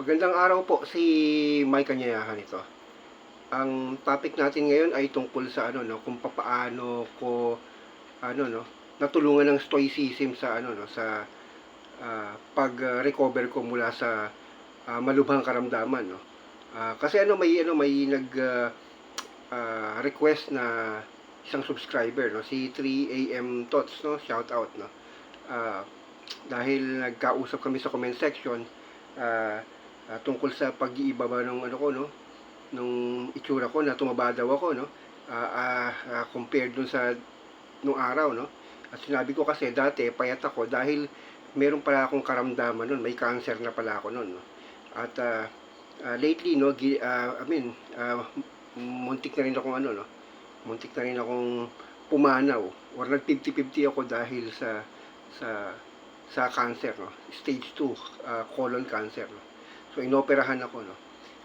Magandang araw po si Mike Kanyayahan ito. Ang topic natin ngayon ay tungkol sa ano no, kung papaano ko ano no, natulungan ng stoicism sa ano no, sa ah, pag-recover ko mula sa ah, malubhang karamdaman no. Ah, kasi ano may ano may nag ah, ah, request na isang subscriber no, si 3AM Tots no, shout out no. Ah, dahil nagkausap kami sa comment section ah, ah, tungkol sa pag-iibaba ng ano ko no? Nung itsura ko na tumaba daw ako no? Ah, ah, ah, compared dun sa nung araw no? At sinabi ko kasi dati payat ako dahil meron pala akong karamdaman nun. May cancer na pala ako nun no? At ah, ah, lately no ah, I mean ah, muntik na rin akong ano no? Muntik na rin akong pumanaw or nag 50-50 ako dahil sa sa sa cancer no? Stage 2 ah, colon cancer no so inoperahan ako no?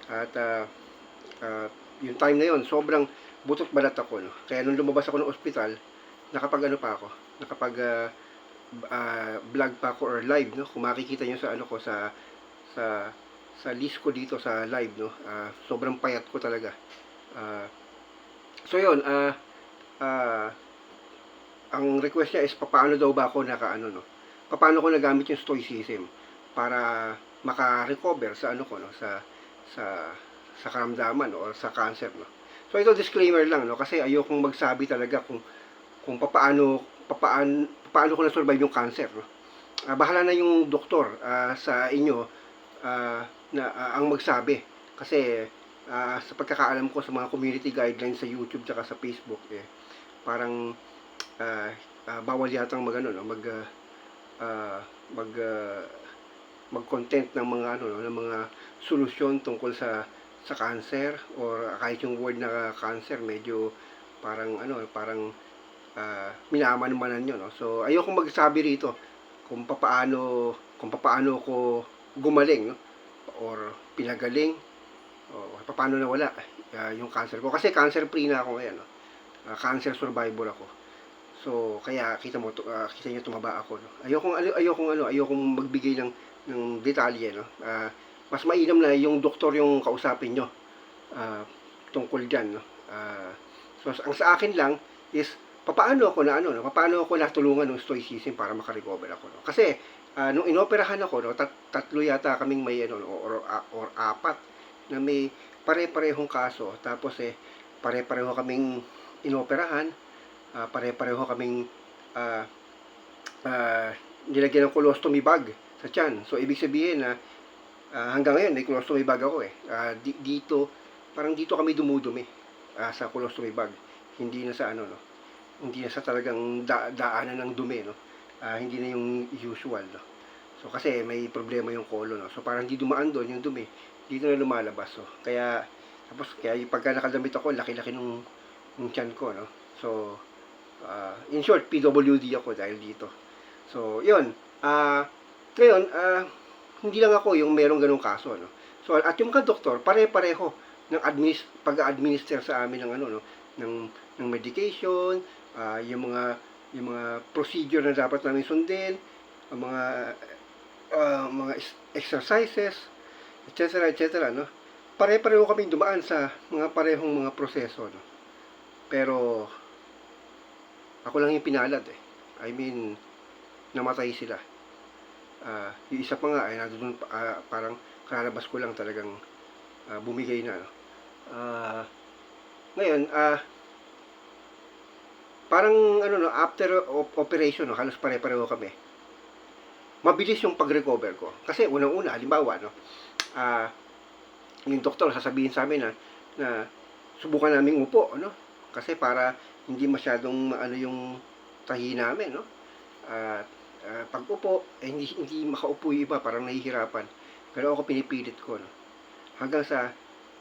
At ah, ah, yung time na yon sobrang butot balat ako no? Kaya nung lumabas ako ng ospital nakapag ano pa ako? Nakapag ah, ah, vlog pa ako or live no? Kung makikita niyo sa ano ko sa sa sa list ko dito sa live no? Ah, sobrang payat ko talaga. Ah, so yon ah ah, ang request niya is paano daw ba ako naka ano no? Paano ko nagamit yung stoicism para maka-recover sa ano ko no? Sa sa sa karamdaman no, or sa cancer no. So ito disclaimer lang no? Kasi ayokong magsabi talaga kung kung papaano papaano paano ko na survive yung cancer no. Ah, bahala na yung doktor ah, sa inyo ah, na ah, ang magsabi. Kasi ah, sa pagkakaalam ko sa mga community guidelines sa YouTube tsaka sa Facebook eh parang ah, ah, bawal yatang mag ano, no, mag ah, ah, mag ah, mag-content ng mga ano no, ng mga solusyon tungkol sa sa cancer or kahit yung word na cancer medyo parang ano parang uh, minaman-manan yun no? so ayoko magsabi rito kung papaano kung papaano ko gumaling no? or pinagaling o paano nawala uh, yung cancer ko kasi cancer free na ako ngayon no? Uh, cancer survivor ako so kaya kita mo uh, kita niyo tumaba ako no ayoko ayoko ano ayoko magbigay ng ng detalye no? Ah, mas mainam na yung doktor yung kausapin nyo ah, tungkol dyan no? Ah, so ang sa akin lang is papaano ako na ano no? Papaano ako natulungan ng stoicism para makarecover ako no? Kasi ah, nung inoperahan ako no? Tat- tatlo yata kaming may ano no, or, or, or apat na may pare-parehong kaso. Tapos eh pare-pareho kaming inoperahan ah, pare-pareho kaming ah, ah, nilagyan ng colostomy bag sa tiyan. So, ibig sabihin na ah, hanggang ngayon, may colostomy bag ako eh. Ah, di- dito, parang dito kami dumudumi ah, sa colostomy bag. Hindi na sa ano, no? Hindi na sa talagang da- daanan ng dumi, no? Ah, hindi na yung usual, no? So, kasi may problema yung colon, no? So, parang hindi dumaan doon yung dumi. Dito na lumalabas, so. Kaya, tapos, kaya yung pagka nakadamit ako, laki-laki nung, nung tiyan ko, no? So, ah, in short, PWD ako dahil dito. So, yun. Ah, ngayon, ah, hindi lang ako yung merong ganong kaso, no. So, at yung mga doktor, pare-pareho ng administ pag-administer sa amin ng ano, no, ng ng medication, ah, yung mga yung mga procedure na dapat namin sundin, ang mga ah, mga ex- exercises, etc. etc. no. Pare-pareho kaming dumaan sa mga parehong mga proseso, no. Pero ako lang yung pinalad eh. I mean, namatay sila. Ah, yung isa pa nga ay nandun ah, parang kalalabas ko lang talagang ah, bumigay na. No? Ah, ngayon, ah, parang ano no, after op- operation, no, halos pare-pareho kami. Mabilis yung pag-recover ko. Kasi unang-una, halimbawa, no, ah, yung doktor sasabihin sa amin na, na subukan namin upo, no? Kasi para hindi masyadong ano yung tahi namin, no? At pag upo, eh, hindi, hindi makaupo yung iba, parang nahihirapan. Pero ako pinipilit ko, no? Hanggang sa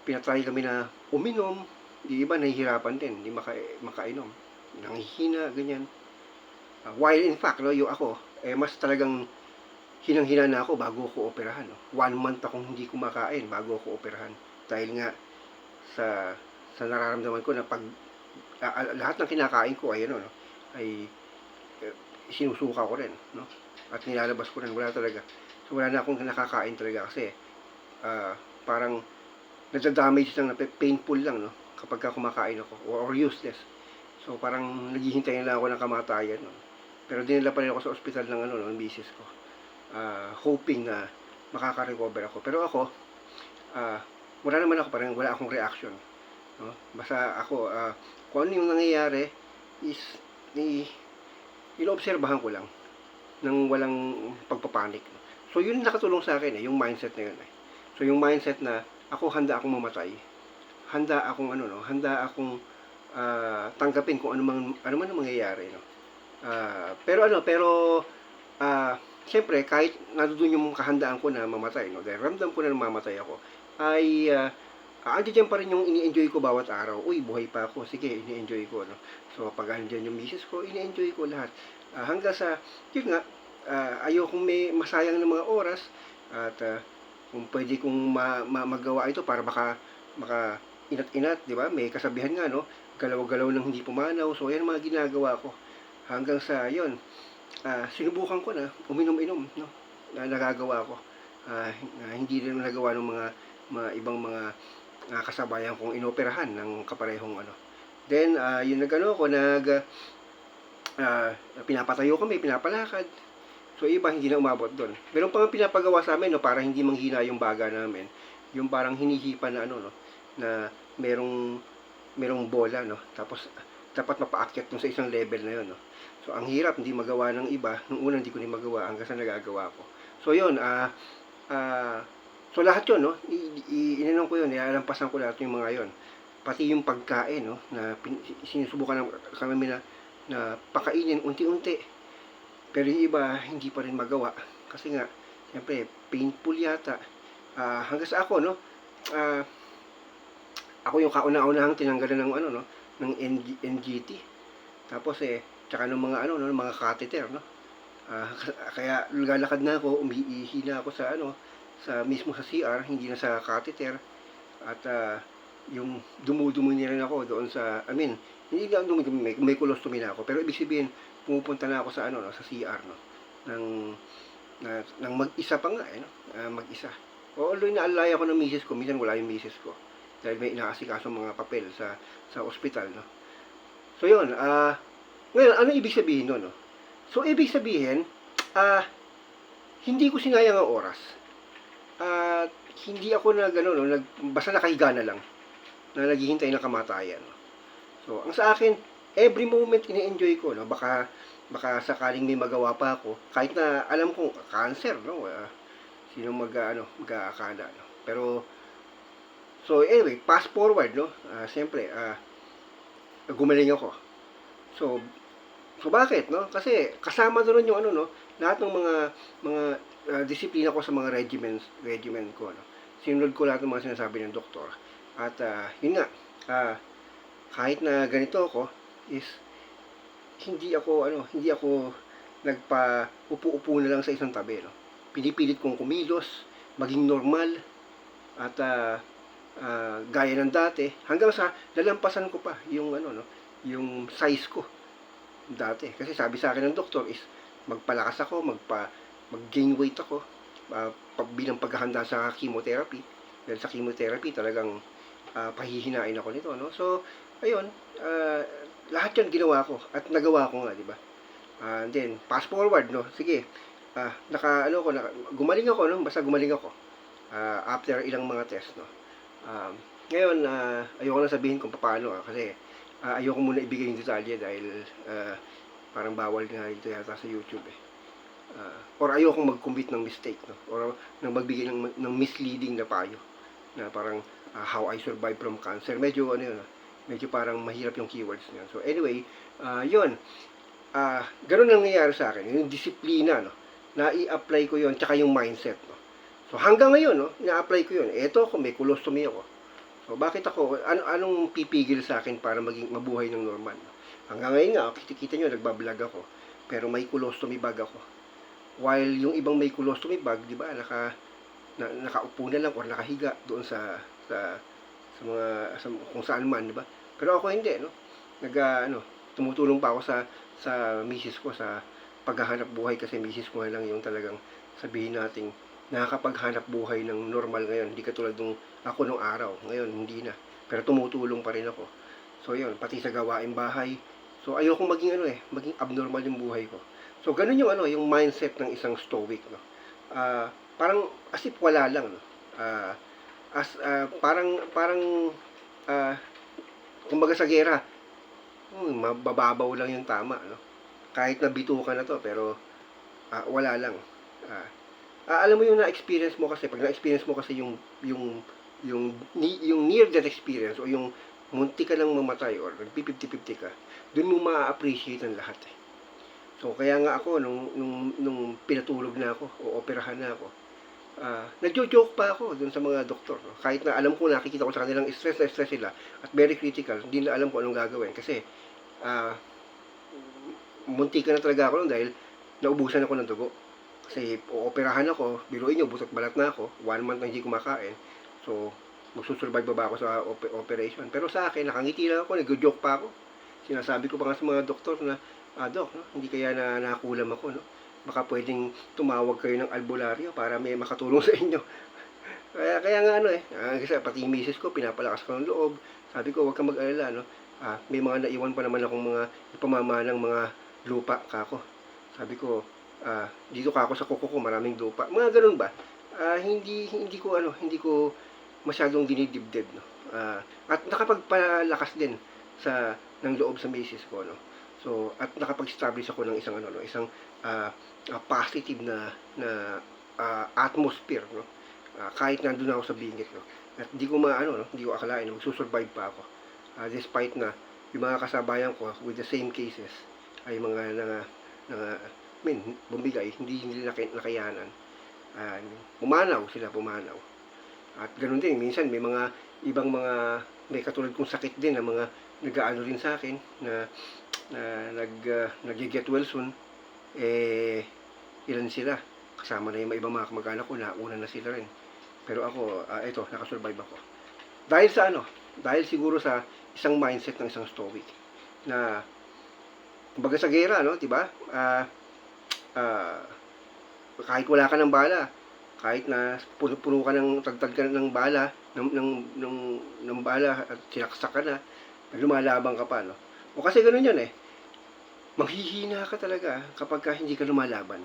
pinatry kami na uminom, di iba nahihirapan din, hindi maka, makainom. Nanghihina, ganyan. Ah, while in fact, no, yung ako, eh, mas talagang hinang-hina na ako bago ako operahan. No? One month akong hindi kumakain bago ako operahan. Dahil nga sa sa nararamdaman ko na pag ah, lahat ng kinakain ko ay ano no ay sinusuka ko rin no at nilalabas ko rin wala talaga so wala na akong nakakain talaga kasi ah, parang nadadamage lang, painful lang, no? Kapag ka kumakain ako, or, useless. So, parang naghihintay na lang ako ng kamatayan, no? Pero dinala pa rin ako sa ospital ng ano, ng misis ko. Ah, hoping na makaka-recover ako. Pero ako, ah, wala naman ako, parang wala akong reaction. No? Basta ako, ah, kung ano yung nangyayari is, ni, inoobserbahan ko lang nang walang pagpapanik. So, yun nakatulong sa akin, eh, yung mindset na yun. Eh. So, yung mindset na ako handa akong mamatay. Handa akong ano, no? Handa akong ah, tanggapin kung ano man, ano man ang mangyayari, no? Ah, pero ano, pero ah, siyempre, kahit nandoon yung kahandaan ko na mamatay, no? Dahil ramdam ko na mamatay ako, ay uh, andiyan pa rin yung ini-enjoy ko bawat araw. Uy, buhay pa ako. Sige, ini-enjoy ko, no? So, pag andyan yung misis ko, ini-enjoy ko lahat. Ah, hanggang sa, yun nga, uh, ayokong may masayang ng mga oras at ah, kung pwede kong ma- ma- magawa ito para baka maka inat-inat, di ba? May kasabihan nga, no? Galaw-galaw ng hindi pumanaw. So, yan mga ginagawa ko. Hanggang sa, yon ah, sinubukan ko na uminom-inom, no? Na nagagawa ko. Na hindi rin nagawa ng mga, mga ibang mga ah, kasabayan kong inoperahan ng kaparehong ano. Then, ah, yun nagano ko, nag, ah, pinapatayo kami, pinapalakad. So, iba hindi na umabot doon. Meron pa nga pinapagawa sa amin, no, para hindi manghina yung baga namin. Yung parang hinihipa na ano, no, na merong merong bola, no. Tapos dapat mapaakyat dun sa isang level na yun, no. So, ang hirap, hindi magawa ng iba. Nung una, hindi ko ni magawa hanggang sa nagagawa ko. So, yun, ah, ah, so lahat yun, no, i- i- ininom ko yun, nilalampasan ko lahat yung mga yun. Pati yung pagkain, no, na sinusubukan ng kami na, na pakainin unti-unti. Pero yung iba, hindi pa rin magawa. Kasi nga, siyempre, painful yata. Ah, hanggang sa ako, no, ah, ako yung kauna-unahang tinanggalan ng ano, no, ng NG, NGT. Tapos eh, tsaka ng mga ano, no, mga catheter, no. Ah, kaya lalakad na ako, umiihi na ako sa ano, sa mismo sa CR, hindi na sa catheter. At ah, yung dumudumi na rin ako doon sa, I mean, hindi lang dumudumi, may, may colostomy na ako. Pero ibig sabihin, pumupunta na ako sa ano, no, sa CR, no, ng, na, ng mag-isa pa nga, eh, no, Ah, mag-isa. Although inaalala ako ng misis ko, minsan wala yung misis ko. Dahil may inaasikaso mga papel sa sa ospital, no. So yun, ah, ngayon, ano ibig sabihin nun, no? So, ibig sabihin, ah, hindi ko sinayang ang oras. At hindi ako na gano'n, no, nag, basta nakahiga na lang na naghihintay ng kamatayan. So, ang sa akin, every moment ini-enjoy ko, no? Baka, baka sakaling may magawa pa ako, kahit na alam kong cancer, no? Ah, sino mag, ano, mag-aakala, no? Pero, so anyway, fast forward, no? Ah, Siyempre, ah, gumaling ako. So, so bakit, no? Kasi kasama doon yung ano, no? Lahat ng mga mga ah, disiplina ko sa mga regimens, regimen ko, no? Sinunod ko lahat ng mga sinasabi ng doktor. At ah, yun nga, ah, kahit na ganito ako is hindi ako ano, hindi ako nagpa upo-upo na lang sa isang tabi, no. Pinipilit kong kumilos, maging normal at ah, ah, gaya ng dati hanggang sa lalampasan ko pa yung ano no, yung size ko dati. Kasi sabi sa akin ng doktor is magpalakas ako, magpa mag-gain weight ako pag bilang paghahanda sa chemotherapy. Dahil sa chemotherapy talagang ah, pahihinain ako nito, no? So, ayun, ah, lahat 'yan ginawa ko at nagawa ko nga, di ba? Ah, then, fast forward, no? Sige, ah, naka, ano ko, naka, gumaling ako, no? Basta gumaling ako. Ah, after ilang mga test, no? Um, ngayon, ah, ayoko na sabihin kung paano, ah, kasi ah, ayoko muna ibigay yung detalye dahil ah, parang bawal nga ito yata sa YouTube, eh. Ah, or ayoko mag-commit ng mistake, no? Or nang magbigay ng, ng misleading na payo na parang ah, how I survive from cancer. Medyo, ano yun, ah, medyo parang mahirap yung keywords niya. So, anyway, ah, yun. Ah, ganun ang nangyayari sa akin. Yung disiplina, no? Na i-apply ko yun, tsaka yung mindset, no? So, hanggang ngayon, no? Na-apply ko yun. Eto ako, may colostomy ako. So, bakit ako, ano, anong pipigil sa akin para maging mabuhay ng normal? No? Hanggang ngayon nga, kita-kita nyo, nagbablog ako. Pero may colostomy bag ako. While yung ibang may colostomy bag, di ba, naka, na, nakaupo na lang or nakahiga doon sa, sa, sa mga, sa, kung saan man, di ba? Pero ako hindi, no? Nag, ah, ano, tumutulong pa ako sa, sa misis ko sa paghahanap buhay kasi misis ko lang yung talagang sabihin nating nakakapaghanap buhay ng normal ngayon. Hindi katulad nung ako nung araw. Ngayon, hindi na. Pero tumutulong pa rin ako. So, yun, pati sa gawain bahay. So, ayokong maging ano eh, maging abnormal yung buhay ko. So, ganun yung ano, yung mindset ng isang stoic, no. Ah, parang as if wala lang, no. Ah, as ah, parang parang ah, kumbaga sa gera, hmm, mabababaw lang yung tama, no. Kahit na bituka na to, pero ah, wala lang. Ah, ah, alam mo yung na-experience mo kasi, pag na-experience mo kasi yung yung yung yung near death experience o yung munti ka lang mamatay or nagpi-50-50 ka, dun mo ma-appreciate ang lahat eh. So, kaya nga ako, nung, nung, nung pinatulog na ako, o operahan na ako, ah nagjo-joke pa ako dun sa mga doktor. No? Kahit na alam ko, nakikita ko sa kanilang stress na stress sila, at very critical, hindi na alam ko anong gagawin. Kasi, ah munti ka na talaga ako nun dahil naubusan ako ng dugo. Kasi, operahan ako, biruin nyo, butot balat na ako, one month na hindi kumakain. So, magsusurvive ba ako sa op- operation? Pero sa akin, nakangiti lang ako, nag-joke pa ako. Sinasabi ko pa nga sa mga doktor na, ah, Dok, no? hindi kaya na nakulam ako, no? Baka pwedeng tumawag kayo ng albularyo para may makatulong sa inyo. kaya, kaya nga ano eh, ah, kasi pati yung misis ko, pinapalakas ko ng loob. Sabi ko, huwag kang mag-alala, no? Ah, may mga naiwan pa naman akong mga ipamamanang mga lupa kako. Sabi ko, ah, dito kako sa kuko ko, maraming lupa. Mga ganun ba? Ah, hindi hindi ko ano, hindi ko masyadong dinidibdib, no. Ah, at nakapagpalakas din sa ng loob sa misis ko, no. So, at nakapag-establish ako ng isang ano, no, isang ah, positive na na ah, atmosphere, no. Ah, kahit nandun ako sa bingit, no. At hindi ko maano, no, hindi ko akalain na magsusurvive pa ako. Ah, despite na yung mga kasabayan ko with the same cases ay mga na, na I mean, bumigay, hindi nila nakayanan. Ah, pumanaw sila, pumanaw. At ganun din, minsan may mga ibang mga may katulad kong sakit din na mga nag-aano rin sa akin na na nag uh, nag-get well soon eh ilan sila. Kasama na yung mga ibang mga kamag-anak ko nauna na sila rin. Pero ako ah, ito nakasurvive ako. Dahil sa ano? Dahil siguro sa isang mindset ng isang stoic na kumbaga sa gera no di ba? Ah ah, kahit wala ka ng bala kahit na puno-puno ka ng tagtag ka ng bala ng ng ng, ng bala at sinaksak ka na lumalaban ka pa no? O kasi ganun yan eh. Manghihina ka talaga kapag ka hindi ka lumalaban.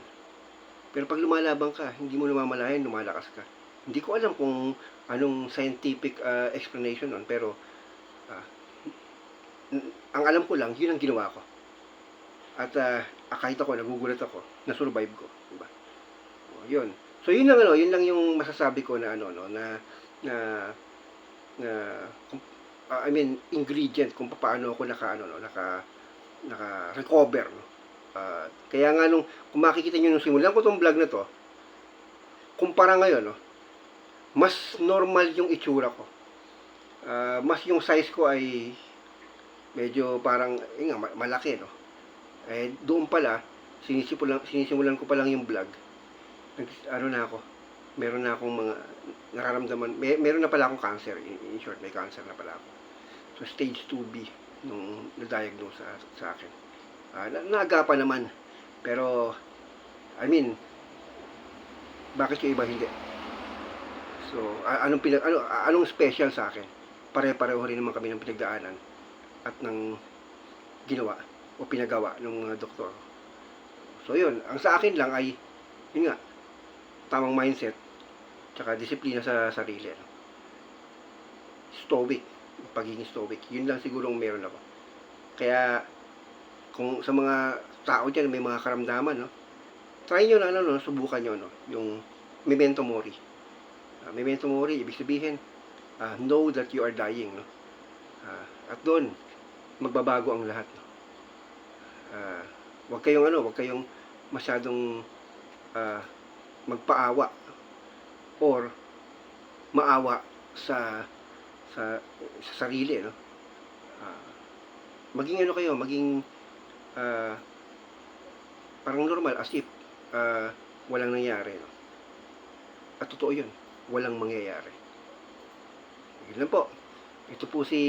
Pero pag lumalaban ka hindi mo namamalayan lumalakas ka. Hindi ko alam kung anong scientific ah, explanation nun pero n- ang alam ko lang yun ang ginawa ko. At ah, kahit ako nagugulat ako na survive ko diba o, yun so yun lang ano yun lang yung masasabi ko na ano no na na na ah, I mean ingredient kung paano ako naka ano no naka naka recover no. Ah, kaya nga nung kung makikita niyo nung simulan ko tong vlog na to kumpara ngayon no mas normal yung itsura ko. Ah, mas yung size ko ay medyo parang eh nga, ma- malaki no. Eh doon pala sinisimulan sinisimulan ko pa lang yung vlog ano na ako meron na akong mga nararamdaman may, meron na pala akong cancer in, in short may cancer na pala ako. So stage 2B nung na-diagnose sa, sa akin. Ah, na, naman pero I mean bakit yung iba hindi? So anong pinag ano anong special sa akin? Pare-pareho rin naman kami ng pinagdaanan at ng ginawa o pinagawa ng mga doktor. So yun ang sa akin lang ay yun nga tamang mindset tsaka disiplina sa sarili ano. stoic pagiging stoic. Yun lang siguro meron ako. Kaya kung sa mga tao dyan may mga karamdaman no? Try nyo na ano no? Subukan nyo no? Yung memento mori. Ah, memento mori ibig sabihin ah, know that you are dying no? Ah, at doon magbabago ang lahat no? Ah, wag kayong ano wag kayong masyadong ah, magpaawa or maawa sa sa sa sarili no? Ah, maging ano kayo maging ah, parang normal as if ah, walang nangyari no? At totoo yun walang mangyayari. Yun lang po. Ito po si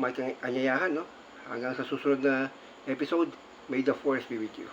Mike Anyayahan no? Hanggang sa susunod na episode may the force be with you